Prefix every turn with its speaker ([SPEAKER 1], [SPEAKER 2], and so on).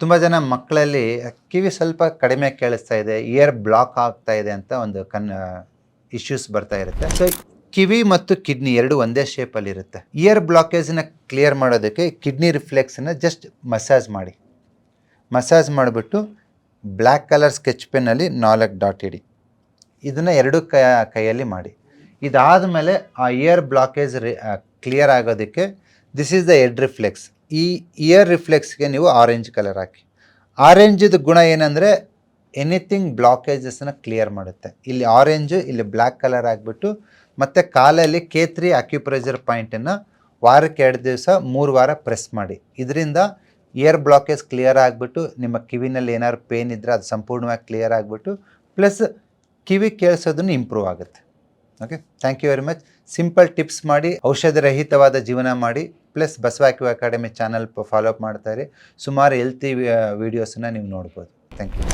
[SPEAKER 1] ತುಂಬ ಜನ ಮಕ್ಕಳಲ್ಲಿ ಕಿವಿ ಸ್ವಲ್ಪ ಕಡಿಮೆ ಕೇಳಿಸ್ತಾ ಇದೆ ಇಯರ್ ಬ್ಲಾಕ್ ಆಗ್ತಾ ಇದೆ ಅಂತ ಒಂದು ಕನ್ ಇಶ್ಯೂಸ್ ಬರ್ತಾ ಇರುತ್ತೆ. ಸೊ ಕಿವಿ ಮತ್ತು ಕಿಡ್ನಿ ಎರಡು ಒಂದೇ ಶೇಪಲ್ಲಿ ಇರುತ್ತೆ. ಇಯರ್ ಬ್ಲಾಕೇಜನ್ನ ಕ್ಲಿಯರ್ ಮಾಡೋದಕ್ಕೆ ಕಿಡ್ನಿ ರಿಫ್ಲೆಕ್ಸನ್ನ ಜಸ್ಟ್ ಮಸಾಜ್ ಮಾಡಿ. ಮಸಾಜ್ ಮಾಡಿಬಿಟ್ಟು ಬ್ಲ್ಯಾಕ್ ಕಲರ್ ಸ್ಕೆಚ್ ಪೆನ್ನಲ್ಲಿ ನಾಲ್ಕು ಡಾಟ್ ಇಡಿ. ಇದನ್ನು ಎರಡು ಕೈ, ಕೈಯಲ್ಲಿ ಮಾಡಿ. ಇದಾದ ಮೇಲೆ ಆ ಇಯರ್ ಬ್ಲಾಕೇಜ್ ಕ್ಲಿಯರ್ ಆಗೋದಕ್ಕೆ this is the head reflex ಈ ಇಯರ್ ರಿಫ್ಲೆಕ್ಸ್ಗೆ ನೀವು ಆರೆಂಜ್ ಕಲರ್ ಹಾಕಿ. ಆರೆಂಜದ ಗುಣ ಏನಂದರೆ ಎನಿಥಿಂಗ್ ಬ್ಲಾಕೇಜಸ್ನ ಕ್ಲಿಯರ್ ಮಾಡುತ್ತೆ. ಇಲ್ಲಿ ಆರೆಂಜು ಇಲ್ಲಿ ಬ್ಲ್ಯಾಕ್ ಕಲರ್ ಆಗಿಬಿಟ್ಟು ಮತ್ತು ಕಾಲಲ್ಲಿ ಕೇತ್ರಿ ಅಕ್ಯುಪ್ರೆಷರ್ ಪಾಯಿಂಟನ್ನು ವಾರಕ್ಕೆ ಎರಡು ದಿವಸ ಮೂರು ವಾರ ಪ್ರೆಸ್ ಮಾಡಿ. ಇದರಿಂದ ಇಯರ್ ಬ್ಲಾಕೇಜ್ ಕ್ಲಿಯರ್ ಆಗಿಬಿಟ್ಟು ನಿಮ್ಮ ಕಿವಿನಲ್ಲಿ ಏನಾದ್ರು ಪೇನ್ ಇದ್ದರೆ ಅದು ಸಂಪೂರ್ಣವಾಗಿ ಕ್ಲಿಯರ್ ಆಗಿಬಿಟ್ಟು ಪ್ಲಸ್ ಕಿವಿ ಕೇಳಿಸೋದನ್ನು ಇಂಪ್ರೂವ್ ಆಗುತ್ತೆ. Okay thank you very much simple tips ಮಾಡಿ ಔಷಧ ರಹಿತವಾದ ಜೀವನ ಮಾಡಿ ಪ್ಲಸ್ ಬಸವಾಕ್ಯು ಅಕಾಡೆಮಿ ಚಾನಲ್ ಫಾಲೋ ಅಪ್ ಮಾಡ್ತಾರೆ. ಸುಮಾರು ಹೆಲ್ತಿ ವಿಡಿಯೋಸನ್ನ ನೀವು ನೋಡ್ಬೋದು. Thank you